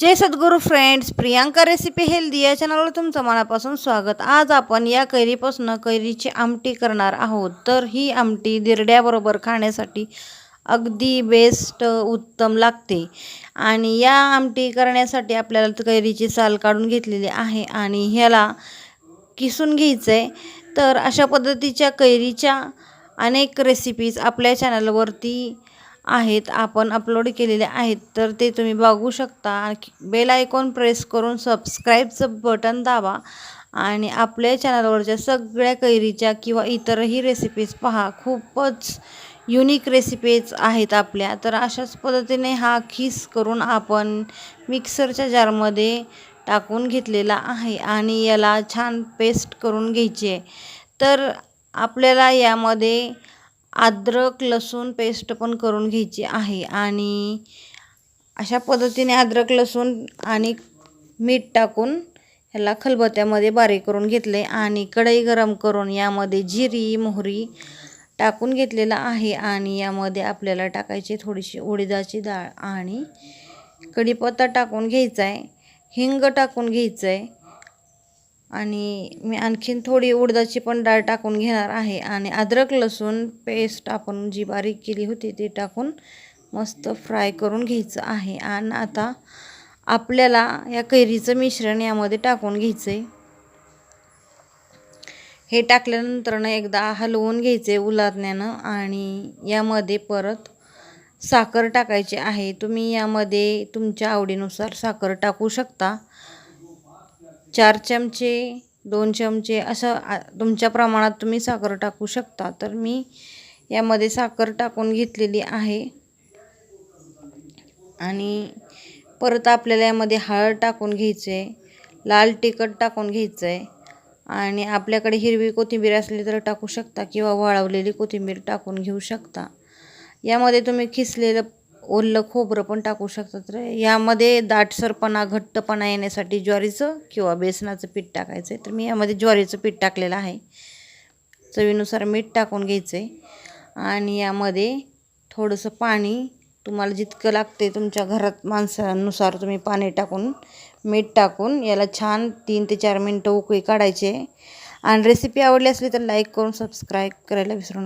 जय सद्गुरू friends Priyanka recipe healthy या चॅनलवर तुमचं मनापासून स्वागत. आज आपण या कैरीपासून कैरीची आमटी करणार आहोत. तर ही आमटी दिरड्याबरोबर खाण्यासाठी अगदी बेस्ट उत्तम लागते. आणि या आमटी करण्यासाठी आपल्याला कैरीची साल काढून घेतलेली आहे आणि ह्याला किसून घ्यायचं आहे तर अशा पद्धतीच्या कैरीच्या अनेक रेसिपीज आपल्या चॅनलवरती आहेत आपण अपलोड केलेले आहेत तर ते तुम्ही बघू शकता. बेल आयकॉन प्रेस करून सबस्क्राईबचं बटन दाबा आणि आपल्या चॅनलवरच्या सगळ्या कैरीच्या किंवा इतरही रेसिपीज पहा. खूपच युनिक रेसिपीज आहेत आपल्या. तर अशाच पद्धतीने हा खीस करून आपण मिक्सरच्या जारमध्ये टाकून घेतलेला आहे आणि याला छान पेस्ट करून घ्यायची. आहे तर आपल्याला यामध्ये अद्रक लसूण पेस्ट पण करून घ्यायची आहे आणि अशा पद्धतीने अद्रक लसूण आणि मीठ टाकून ह्याला खलबत्त्यामध्ये बारीक करून घेतले आणि कढई गरम करून यामध्ये जिरी मोहरी टाकून घेतलेला आहे आणि यामध्ये आपल्याला टाकायची थोडीशी उडीदाची डाळ आणि कढीपत्ता टाकून घ्यायचा आहे. हिंग टाकून घ्यायचं आहे. आणि मी आणखीन थोडी उडदाची पण डाळ टाकून घेणार आहे. आणि अद्रक लसूण पेस्ट आपण जी बारीक केली होती ती टाकून मस्त फ्राय करून घ्यायचं आहे. आणि आता आपल्याला या कैरीचं मिश्रण यामध्ये टाकून घ्यायचं आहे हे टाकल्यानंतरनं एकदा हलवून घ्यायचे उलादण्यानं आणि यामध्ये परत साखर टाकायची आहे. तुम्ही यामध्ये तुमच्या आवडीनुसार साखर टाकू शकता. चार चमचे दोन चमचे असं तुमच्या प्रमाणात तुम्ही साखर टाकू शकता. तर मी यामध्ये साखर टाकून घेतलेली आहे. आणि परत आपल्याला यामध्ये हळद टाकून घ्यायचं आहे लाल तिखट टाकून घ्यायचं आहे आणि आपल्याकडे हिरवी कोथिंबीर असली तर टाकू शकता किंवा वाळवलेली कोथिंबीर टाकून घेऊ शकता. यामध्ये तुम्ही खिसलेलं ओलं खोबरं पण टाकू शकतात तर यामध्ये दाटसरपणा घट्टपणा येण्यासाठी ज्वारीचं किंवा बेसनाचं पीठ टाकायचं आहे तर मी यामध्ये ज्वारीचं पीठ टाकलेलं आहे. चवीनुसार मीठ टाकून घ्यायचं आहे आणि यामध्ये थोडंसं पाणी तुम्हाला जितकं लागते तुमच्या घरात माणसानुसार तुम्ही पाणी टाकून मीठ टाकून याला छान तीन ते चार मिनटं उकळी काढायचे आणि रेसिपी आवडली असली तर लाईक करून सबस्क्राईब करायला विसरू